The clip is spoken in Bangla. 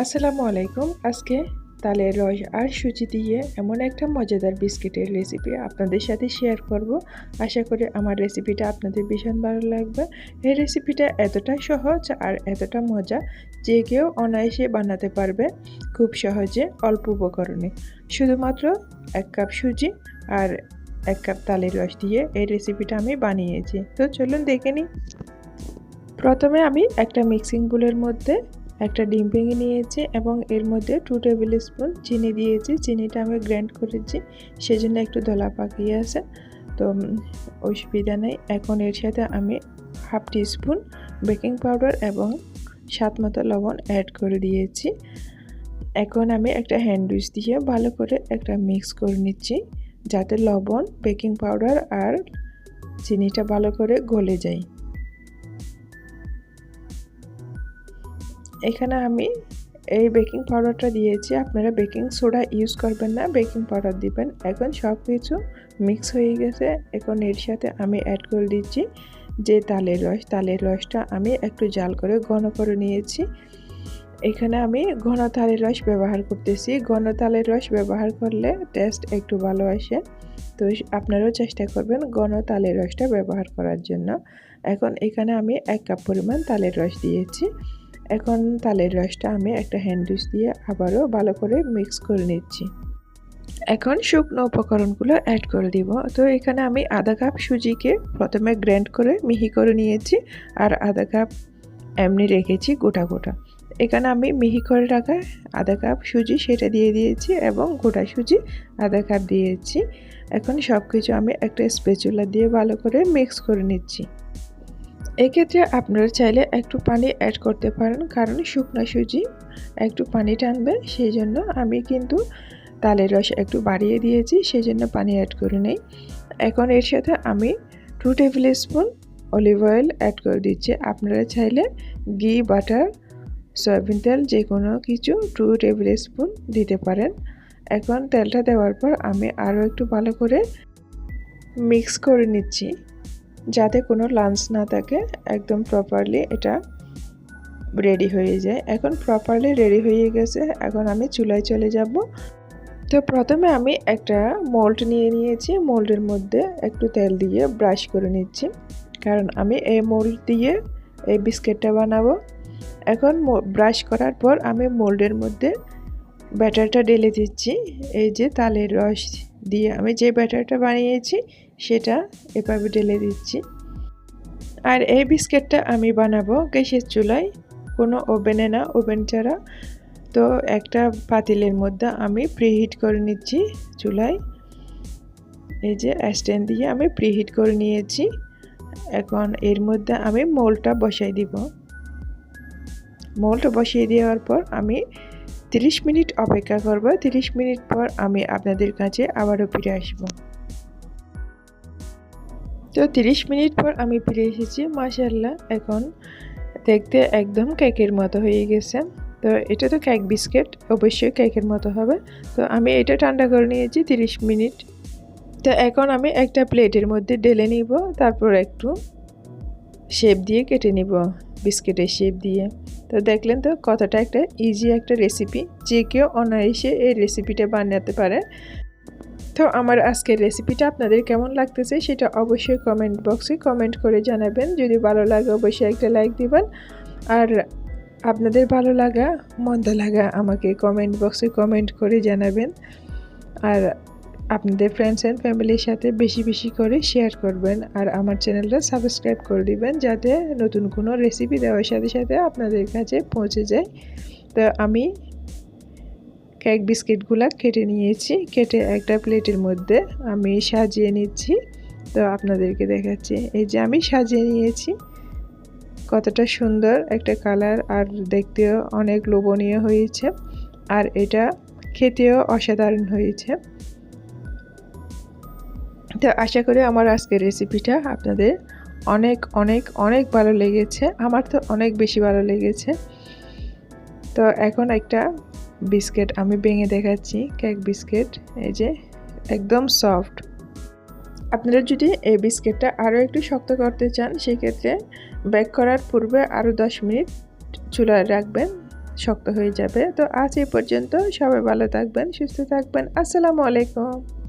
আসসালামু আলাইকুম। আজকে তালের রস আর সুজি দিয়ে এমন একটা মজাদার বিস্কিটের রেসিপি আপনাদের সাথে শেয়ার করব। আশা করি আমার রেসিপিটা আপনাদের ভীষণ ভালো লাগবে। এই রেসিপিটা এতটা সহজ আর এতটা মজা যে কেউ অনায়াসে বানাতে পারবে খুব সহজে অল্প উপকরণে। শুধুমাত্র এক কাপ সুজি আর এক কাপ তালের রস দিয়ে এই রেসিপিটা আমি বানিয়েছি। তো চলুন দেখে নিই। প্রথমে আমি একটা মিক্সিং বুলের মধ্যে একটা ডিম ভেঙে নিয়েছি এবং এর মধ্যে টু টেবিল স্পুন চিনি দিয়েছি। চিনিটা আমি গ্র্যান্ড করেছি, সেজন্য একটু দলা পাকিয়ে আছে। তো অসুবিধা নেই। এখন এর সাথে আমি half teaspoon baking powder এবং স্বাদ মতো লবণ অ্যাড করে দিয়েছি। এখন আমি একটা হ্যান্ডউইচ দিয়ে ভালো করে একটা মিক্স করে নিচ্ছি, যাতে লবণ বেকিং পাউডার আর চিনিটা ভালো করে গলে যায়। এখানে আমি এই বেকিং পাউডারটা দিয়েছি। আপনারা বেকিং সোডা ইউজ করবেন না বেকিং পাউডার দিবেন। এখন সব কিছু মিক্স হয়ে গেছে। এখন এর সাথে আমি অ্যাড করে দিচ্ছি যে তালের রস। তালের রসটা আমি একটু জাল করে ঘন করে নিয়েছি। এখানে আমি ঘন তালের রস ব্যবহার করতেছি। ঘন তালের রস ব্যবহার করলে টেস্ট একটু ভালো আসে। তো আপনারাও চেষ্টা করবেন ঘন তালের রসটা ব্যবহার করার জন্য। এখন এখানে আমি এক কাপ পরিমাণ তালের রস দিয়েছি। এখন তালের রসটা আমি একটা হ্যান্ডউইচ দিয়ে আবারও ভালো করে মিক্স করে নিচ্ছি। এখন শুকনো উপকরণগুলো অ্যাড করে দিব। তো এখানে আমি আধা কাপ সুজিকে প্রথমে গ্র্যান্ড করে মিহি করে নিয়েছি আর আধা কাপ এমনি রেখেছি গোটা গোটা। এখানে আমি মিহি করে রাখা আধা কাপ সুজি সেটা দিয়ে দিয়েছি এবং গোটা সুজি আধা কাপ দিয়েছি। এখন সব কিছু আমি একটা স্পেচুলা দিয়ে ভালো করে মিক্স করে নিচ্ছি। এক্ষেত্রে আপনারা চাইলে একটু পানি অ্যাড করতে পারেন, কারণ শুকনো সুজি একটু পানি টানবে সেই জন্য আমি কিন্তু তালের রস একটু বাড়িয়ে দিয়েছি সেই জন্য পানি অ্যাড করে নেই। এখন এর সাথে আমি two tablespoon olive oil add করে দিচ্ছি। আপনারা চাইলে ঘি বাটার সয়াবিন তেল যে কোনো কিছু টু টেবিল স্পুন দিতে পারেন। এখন তেলটা দেওয়ার পর আমি আরও একটু ভালো করে মিক্স করে নিচ্ছি। যাতে কোনো লাঞ্চ না থাকে, একদম প্রপারলি এটা রেডি হয়ে যায়। এখন প্রপারলি রেডি হয়ে গেছে, এখন আমি চুলায় চলে যাব। তো প্রথমে আমি একটা মোল্ড নিয়ে নিয়েছি মোল্ডের মধ্যে একটু তেল দিয়ে ব্রাশ করে নিচ্ছি। কারণ আমি এই মোল্ড দিয়ে এই বিস্কিটটা বানাবো। এখন ব্রাশ করার পর আমি মোল্ডের মধ্যে ব্যাটারটা ঢেলে দিচ্ছি। এই যে তালের রস দিয়ে আমি যে ব্যাটারটা বানিয়েছি, সেটা এভাবে ঢেলে দিচ্ছি। আর এই বিস্কিটটা আমি বানাবো গ্যাসের চুলায়। কোনো ওভেনে না, ওভেন ছাড়া। তো একটা পাতিলের মধ্যে আমি প্রিহিট করে নিচ্ছি চুলায়। এই যে স্ট্যান্ড দিয়ে আমি প্রিহিট করে নিয়েছি। এখন এর মধ্যে আমি মোলটা বসাই দিব। মোলটা বসিয়ে দেওয়ার পর আমি 30 মিনিট অপেক্ষা করব। 30 মিনিট পর আমি আপনাদের কাছে আবারও ফিরে আসব। তো তিরিশ মিনিট পর আমি ফিরে এসেছি মাশাল্লাহ এখন দেখতে একদম কেকের মতো হয়ে গেছে। তো এটা তো কেক বিস্কিট, অবশ্যই কেকের মতো হবে। তো আমি এটা ঠান্ডা করে নিয়েছি তিরিশ মিনিট। তো এখন আমি একটা প্লেটের মধ্যে ঢেলে নিব, তারপর একটু শেপ দিয়ে কেটে নিব, বিস্কিটের শেপ দিয়ে। তো দেখলেন তো কতটা একটা ইজি একটা রেসিপি যে কেউ অনায়াসে এই রেসিপিটা বানাতে পারে। তো আমার আজকের রেসিপিটা আপনাদের কেমন লাগতেছে সেটা অবশ্যই কমেন্ট বক্সে কমেন্ট করে জানাবেন। যদি ভালো লাগে অবশ্যই একটা লাইক দিবেন। আর আপনাদের ভালো লাগা, মন্দ লাগা আমাকে কমেন্ট বক্সে কমেন্ট করে জানাবেন। আর আপনাদের ফ্রেন্ডস অ্যান্ড ফ্যামিলির সাথে বেশি বেশি করে শেয়ার করবেন আর আমার চ্যানেলটা সাবস্ক্রাইব করে দিবেন যাতে নতুন কোনো রেসিপি দেওয়ার সাথে সাথে আপনাদের কাছে পৌঁছে যায়। তো আমি কেক বিস্কিটগুলো কেটে নিয়েছি, কেটে একটা প্লেটের মধ্যে আমি সাজিয়ে নিচ্ছি। তো আপনাদেরকে দেখাচ্ছি, এই যে আমি সাজিয়ে নিয়েছি। কতটা সুন্দর একটা কালার আর দেখতেও অনেক লোভনীয় হয়েছে। আর এটা খেতেও অসাধারণ হয়েছে। তো আশা করি আমার আজকের রেসিপিটা আপনাদের অনেক অনেক অনেক ভালো লেগেছে। আমার তো অনেক বেশি ভালো লেগেছে। তো এখন একটা বিস্কিট আমি ভেঙে দেখাচ্ছি কেক বিস্কিট এই যে একদম সফট আপনারা যদি এই বিস্কিটটা আরও একটু শক্ত করতে চান, সেক্ষেত্রে বেক করার পূর্বে আরও দশ মিনিট চুলায় রাখবেন, শক্ত হয়ে যাবে। তো আজ এই পর্যন্ত সবাই ভালো থাকবেন, সুস্থ থাকবেন। আসসালামু আলাইকুম।